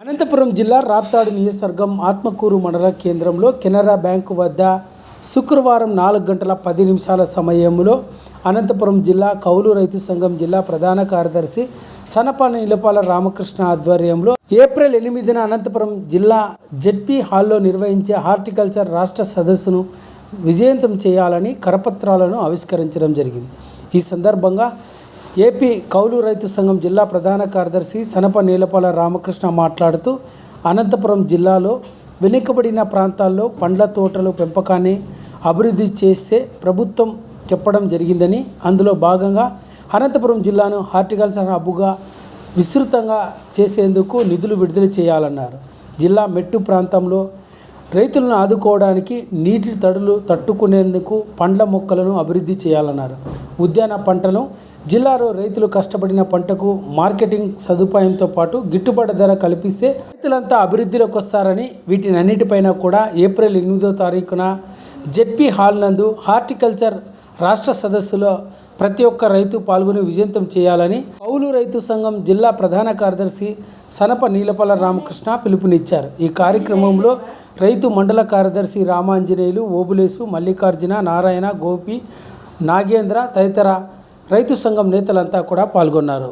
అనంతపురం జిల్లా రాప్తాడు నియోజకవర్గం ఆత్మకూరు మండల కేంద్రంలో కెనరా బ్యాంకు వద్ద శుక్రవారం నాలుగు గంటల పది నిమిషాల సమయంలో అనంతపురం జిల్లా కౌలు రైతు సంఘం జిల్లా ప్రధాన కార్యదర్శి సనపాన నిలపాల రామకృష్ణ ఆధ్వర్యంలో ఏప్రిల్ ఎనిమిదిన అనంతపురం జిల్లా జెడ్పీ హాల్లో నిర్వహించే హార్టికల్చర్ రాష్ట్ర సదస్సును విజయవంతం చేయాలని కరపత్రాలను ఆవిష్కరించడం జరిగింది. ఈ సందర్భంగా ఏపీ కౌలు రైతు సంఘం జిల్లా ప్రధాన కార్యదర్శి సనప నీలపాల రామకృష్ణ మాట్లాడుతూ అనంతపురం జిల్లాలో వెనుకబడిన ప్రాంతాల్లో పండ్ల తోటల పెంపకాన్ని అభివృద్ధి చేస్తే ప్రభుత్వం చెప్పడం జరిగిందని అందులో భాగంగా అనంతపురం జిల్లాను హార్టికల్చర్ హబ్బుగా విస్తృతంగా చేసేందుకు నిధులు విడుదల చేయాలన్నారు. జిల్లా మెట్టు ప్రాంతంలో రైతులను ఆదుకోవడానికి నీటి తడులు తట్టుకునేందుకు పండ్ల మొక్కలను అభివృద్ధి చేయాలన్నారు. ఉద్యాన పంటను జిల్లాలో రైతులు కష్టపడిన పంటకు మార్కెటింగ్ సదుపాయంతో పాటు గిట్టుబాటు ధర కల్పిస్తే రైతులంతా అభివృద్ధిలోకి వస్తారని వీటినన్నిటిపైన కూడా ఏప్రిల్ ఎనిమిదో తారీఖున జెడ్పీ హాల్ నందు హార్టికల్చర్ రాష్ట్ర సదస్సులో ప్రతి ఒక్క రైతు పాల్గొని విజయంతం చేయాలని కౌలు రైతు సంఘం జిల్లా ప్రధాన కార్యదర్శి సనప నీలపల రామకృష్ణ పిలుపునిచ్చారు. ఈ కార్యక్రమంలో రైతు మండల కార్యదర్శి రామాంజనేయులు ఓబులేసు మల్లికార్జున నారాయణ గోపి నాగేంద్ర తదితర రైతు సంఘం నేతలంతా కూడా పాల్గొన్నారు.